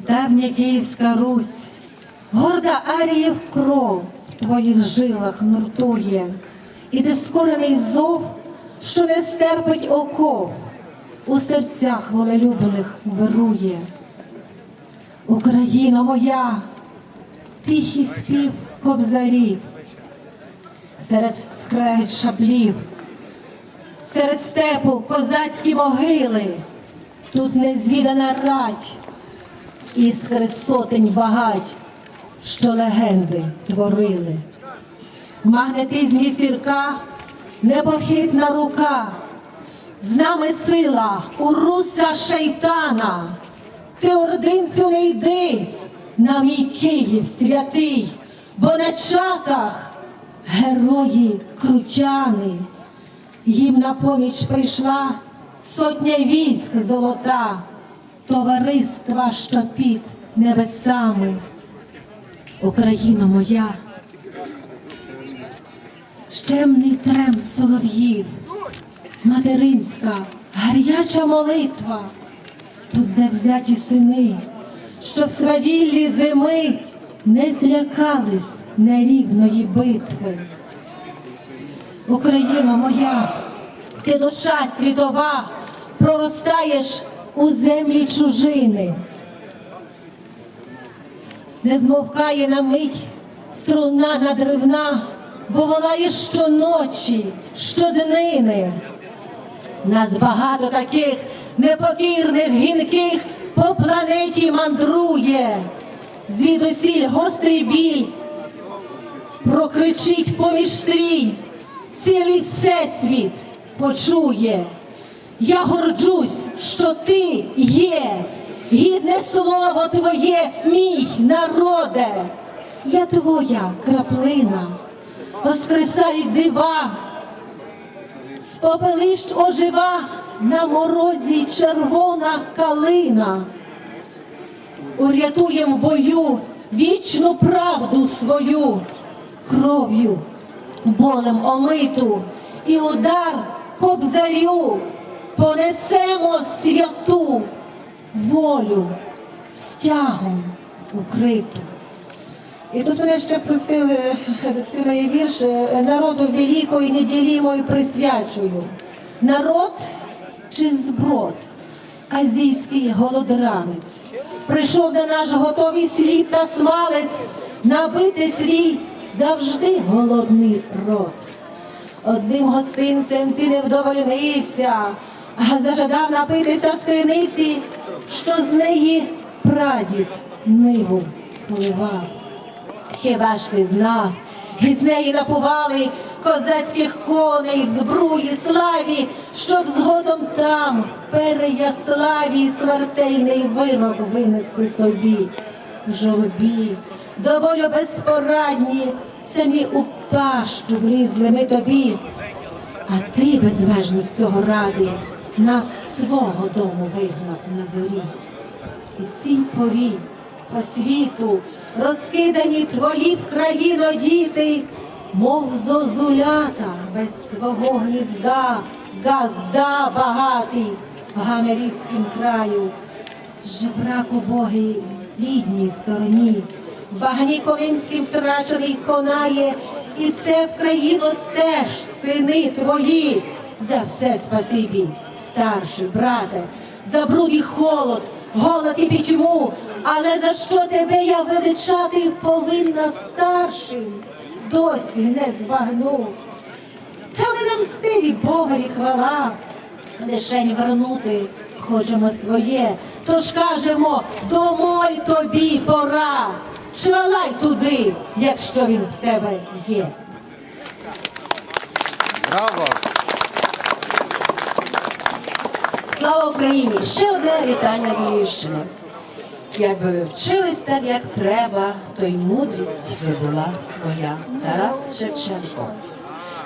Давня Київська Русь, горда Аріїв кров в твоїх жилах нуртує, і нескорений зов, що не стерпить оков, у серцях волелюбних вирує. Україно моя, тихий спів кобзарів, серед скрегіт шаблів, серед степу козацькі могили, тут незвідана рать, іскри сотень багать, що легенди творили. В магнетизмі сірка непохитна рука, з нами сила у руса шейтана. Ти ординцю не йди на мій Київ святий, бо на чатах герої кручани. Їм на поміч прийшла сотня військ золота, товариства, що під небесами. Україна моя, щемний трем солов'їв, материнська, гаряча молитва. Тут завзяті сини, що в свавіллі зими не злякались нерівної битви. Україно моя, ти душа світова, проростаєш у землі чужини. Не змовкає на мить струна надривна, бо волає щоночі, щоднини. Нас багато таких непокірних, гінких по планеті мандрує. Звідусіль гострий біль прокричить поміж стрій, цілий всесвіт почує. Я горджусь, що ти є, гідне слово твоє, мій народе. Я твоя краплина, воскресають дива, з ожива на морозі червона калина. Урятуєм в бою вічну правду свою, кров'ю, болем омиту і удар кобзарю понесемо в святу волю стягом укриту. І тут мене ще просили моє вірш народу великої неділімої присвячую. Народ чи зброд, азійський голодранець, прийшов на наш готовий слід та смалець, набити свій завжди голодний рот. Одним гостинцем ти не вдовольнився, зажадав напитися з криниці, що з неї прадід ниву поливав. Хіба ж ти знав, із неї напували козацьких коней в збруї славі, щоб згодом там, в Переяславі, смертельний вирок винесли собі. Журбі, до болю безпорадні, самі у пащу влізли ми тобі. А ти безмежно з цього ради нас свого дому вигнав на зорі. І цінь повій по світу розкидані твої в країно діти, мов зозулята без свого гнізда, газда багатий в Гамерицькім краю. Жебрак убогий в рідній стороні, багні колинським втрачений конає, і це в країну теж сини твої. За все спасибі, старший брате, за бруд і холод, голод і пітьму, але за що тебе я величати повинна старшим, досі не збагну. Та ми нам стиві Богові хвала, лишень вернути хочемо своє, тож кажемо, домой тобі пора, чвалай туди, якщо він в тебе є. Браво! Слава Україні! Ще одне вітання з Львівщини. Якби ви вчились так, як треба, то й мудрість би була своя. Тарас Шевченко.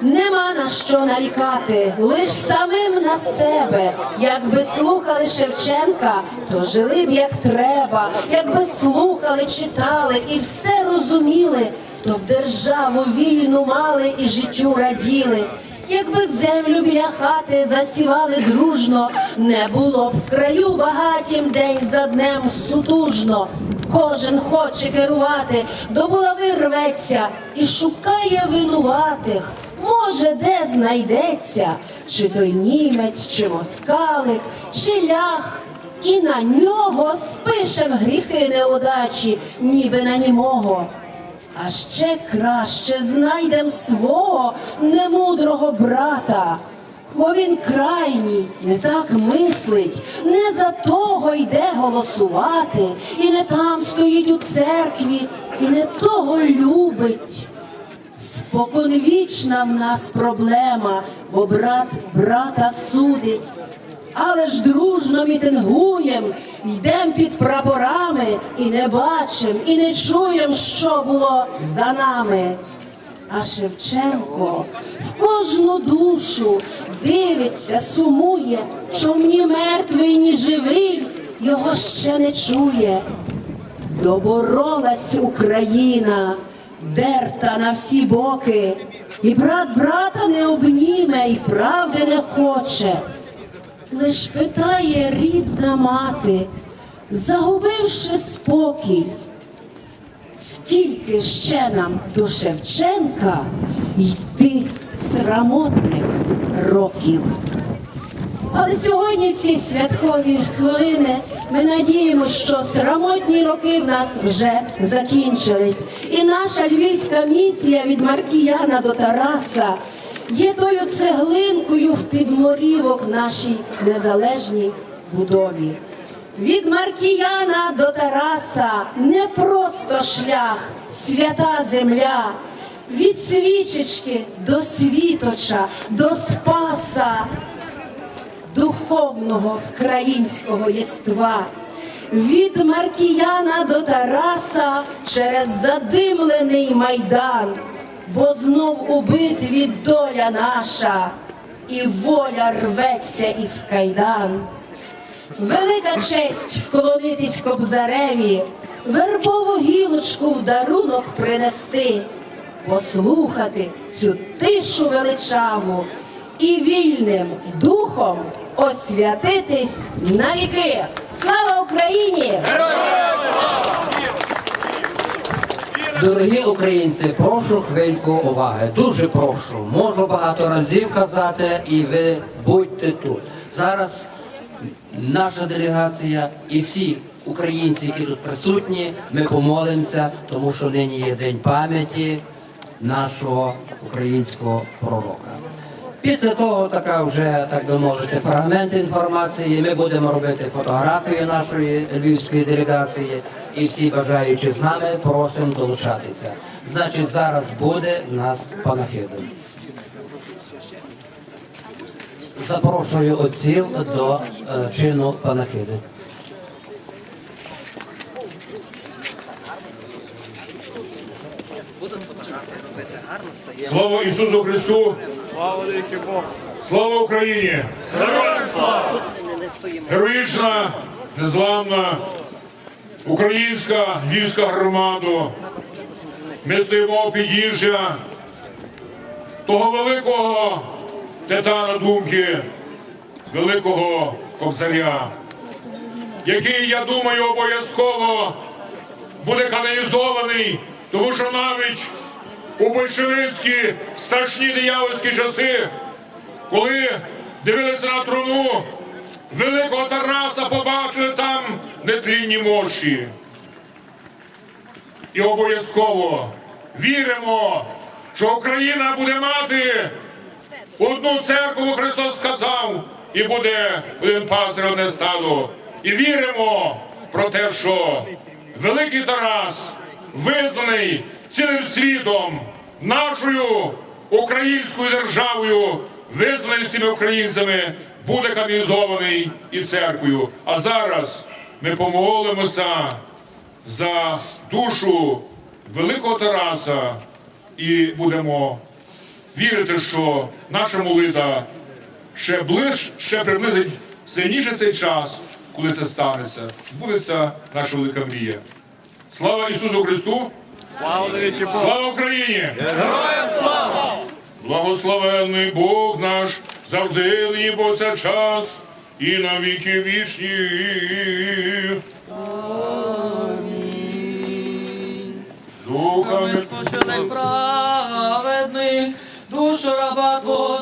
Нема на що нарікати, лиш самим на себе. Якби слухали Шевченка, то жили б як треба. Якби слухали, читали і все розуміли, то б державу вільну мали і життю раділи. Якби землю біля хати засівали дружно, не було б в краю багатім день за днем сутужно. Кожен хоче керувати, до булави рветься і шукає винуватих. Може, де знайдеться, чи той німець, чи москалик, чи лях. І на нього спишем гріхи неудачі, ніби на німого. А ще краще знайдем свого немудрого брата, бо він крайній, не так мислить, не за того йде голосувати, і не там стоїть у церкві, і не того любить. Споконвічна в нас проблема, бо брат брата судить. Але ж дружно мітингуєм, йдем під прапорами і не бачим, і не чуєм, що було за нами. А Шевченко в кожну душу дивиться, сумує, чом ні мертвий, ні живий його ще не чує. Доборолась Україна, дерта на всі боки, і брат брата не обніме, і правди не хоче. Лиш питає рідна мати, загубивши спокій, скільки ще нам до Шевченка йти срамотних років. Але сьогодні, в ці святкові хвилини, ми надіємося, що срамотні роки в нас вже закінчились. І наша львівська місія від Маркіяна до Тараса є тою цеглинкою в підморівок нашій незалежній будові. Від Маркіяна до Тараса не просто шлях, свята земля. Від свічечки до світоча, до спаса духовного українського єства. Від Маркіяна до Тараса через задимлений майдан, бо знов у битві доля наша, і воля рветься із кайдан. Велика честь вклонитись кобзареві, вербову гілочку в дарунок принести, послухати цю тишу величаву і вільним духом освятитись навіки. Слава Україні! Дорогі українці, прошу хвильку уваги. Дуже прошу. Можу багато разів казати, і ви будьте тут. Зараз наша делегація і всі українці, які тут присутні, ми помолимося, тому що нині є день пам'яті нашого українського пророка. Після того така вже так би мовити фрагмент інформації. Ми будемо робити фотографію нашої львівської делегації, і всі бажаючі з нами просимо долучатися. Значить, зараз буде в нас панахида. Запрошую отців до е, чину панахиди. Слава Ісусу Христу! Слава Україні! Героям слава! Героїчна, незламна українська львівська громада. Ми стоїмо у підніжжя того великого титана думки, великого кобзаря, який, я думаю, обов'язково буде канонізований, тому що навіть у большевицькі страшні диявольські часи, коли дивилися на труну великого Тараса, побачили там нетлінні мощі. І обов'язково віримо, що Україна буде мати одну церкву, Христос сказав, і буде один пастир, одне стадо. І віримо про те, що великий Тарас визнаний цілим світом, нашою українською державою, визнаний всіми українцями, буде канонізований і церквою. А зараз ми помолимося за душу великого Тараса і будемо вірити, що наша молитва ще ближ, ще приблизить сильніше цей час, коли це станеться. Збудеться наша велика мрія. Слава Ісусу Христу! Слава! Слава Україні! Героям слава! Благословенний Бог наш, завжди нині повсякчас і на віки вічні. Духами спочинок праведний, душу раба Твого